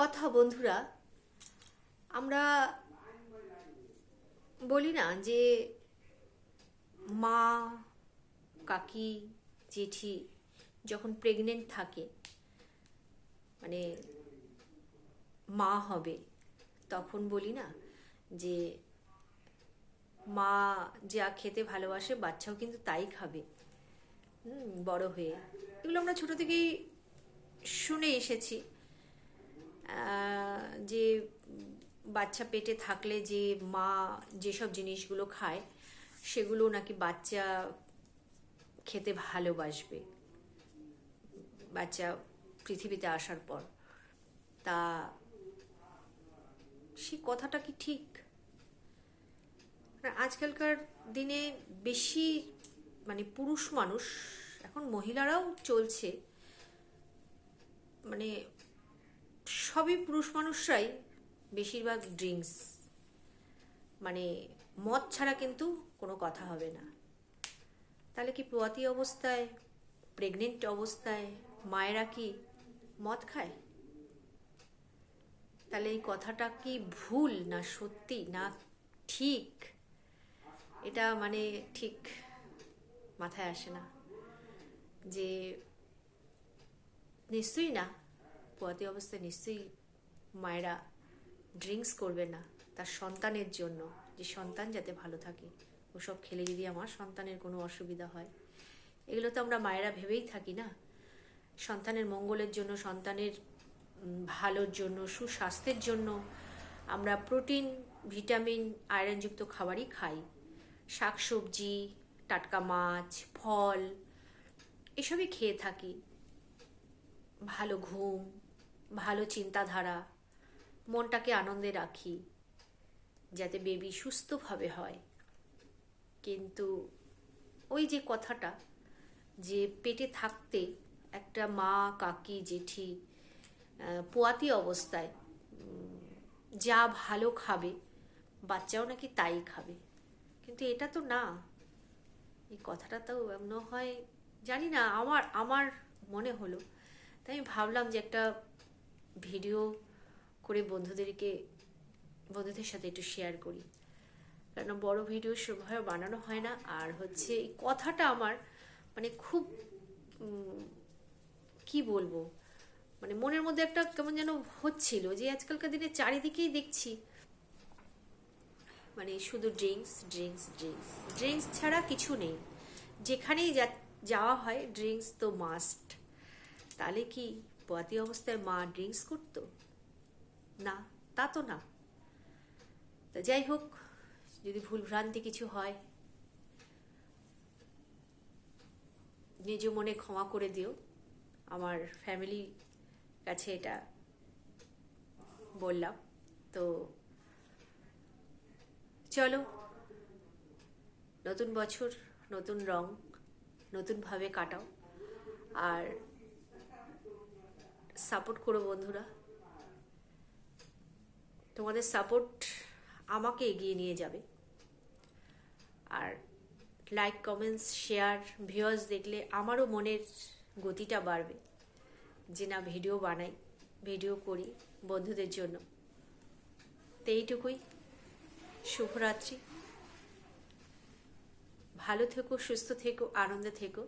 কথা বন্ধুরা, আমরা বলি না যে মা, কাকি, জেঠি যখন প্রেগনেন্ট থাকে মানে মা হবে, তখন বলি না যে মা যা খেতে ভালোবাসে বাচ্চাও কিন্তু তাই খাবে। বড় হয়ে। এগুলো আমরা ছোট থেকেই শুনে এসেছি। যে বাচ্চা পেটে থাকলে যে মা যেসব জিনিসগুলো খায়, সেগুলো নাকি বাচ্চা খেতে ভালোবাসবে। বাচ্চা পৃথিবীতে আসার পর। তা সে কথাটা কি ঠিক? আজকালকার দিনে বেশি মানে পুরুষ মানুষ, এখন মহিলারাও চলছে। মানে সবই পুরুষ মানুষরাই বেশিরভাগ ড্রিঙ্কস মানে মদ ছাড়া কিন্তু কোনো কথা হবে না। তাহলে কি পোয়াতি অবস্থায় প্রেগনেন্ট অবস্থায় মায়েরা কি মদ খায়? তাহলে এই কথাটা কি ভুল না সত্যি না ঠিক? এটা মানে ঠিক মাথায় আসে না যে নিশ্চয়ই না। পোয়াতি অবস্থায় নিশ্চয়ই মায়েরা ড্রিঙ্কস করবে না তার সন্তানের জন্য, যে সন্তান যাতে ভালো থাকে। ওসব খেলে যদি আমার সন্তানের কোনো অসুবিধা হয়। এগুলো তো আমরা মায়েরা ভেবেই থাকি না। সন্তানের মঙ্গলের জন্য, সন্তানের ভালোর জন্য, সুস্বাস্থ্যের জন্য আমরা প্রোটিন ভিটামিন আয়রনযুক্ত খাবারই খাই। শাকসবজি, টাটকা মাছ, ফল, এসবই খেয়ে থাকি। ভালো ঘুম ভালো চিন্তাধারা, মনটাকে আনন্দে রাখি, যাতে বেবি সুস্থভাবে হয়। কিন্তু ওই যে কথাটা, যে পেটে থাকতে একটা মা, কাকি, জেঠি পোয়াতি অবস্থায় যা ভালো খাবে, বাচ্চাও নাকি তাই খাবে। কিন্তু এটা তো না। এই কথাটা তো এমন হয়, জানি না, আমার আমার মনে হলো। তাই আমি ভাবলাম যে একটা ভিডিও করে বন্ধুদেরকে, বন্ধুদের সাথে একটু শেয়ার করি। কারণ বড় ভিডিও সেভাবে বানানো হয় না। আর হচ্ছে এই কথাটা আমার মানে খুব কি বলব? মানে মনের মধ্যে একটা কেমন যেন হচ্ছিল যে আজকালকার দিনে চারিদিকেই দেখছি। মানে শুধু ড্রিঙ্কস ড্রিঙ্কস ড্রিঙ্কস ড্রিঙ্কস ছাড়া কিছু নেই। যেখানেই যাওয়া হয় ড্রিঙ্কস তো মাস্ট তাহলে কি পোয়াতি অবস্থায় মা ড্রিঙ্কস করতো? না, তা তো না। তা যাই হোক, যদি ভুল ভ্রান্তি কিছু হয়, নিজ মনে ক্ষমা করে দিও। আমার ফ্যামিলি কাছে এটা বললাম। তো চলো, নতুন বছর, নতুন রং, নতুনভাবে কাটাও। আর সাপোর্ট করো বন্ধুরা। তোমাদের সাপোর্ট আমাকে এগিয়ে নিয়ে যাবে। আর লাইক কমেন্টস শেয়ার ভিউয়ার্স দেখলে আমারও মনের গতিটা বাড়বে যে না ভিডিও বানাই ভিডিও করি বন্ধুদের জন্য। তো এইটুকুই। শুভরাত্রি। ভালো থেকো, সুস্থ থেকো, আনন্দে থেকো।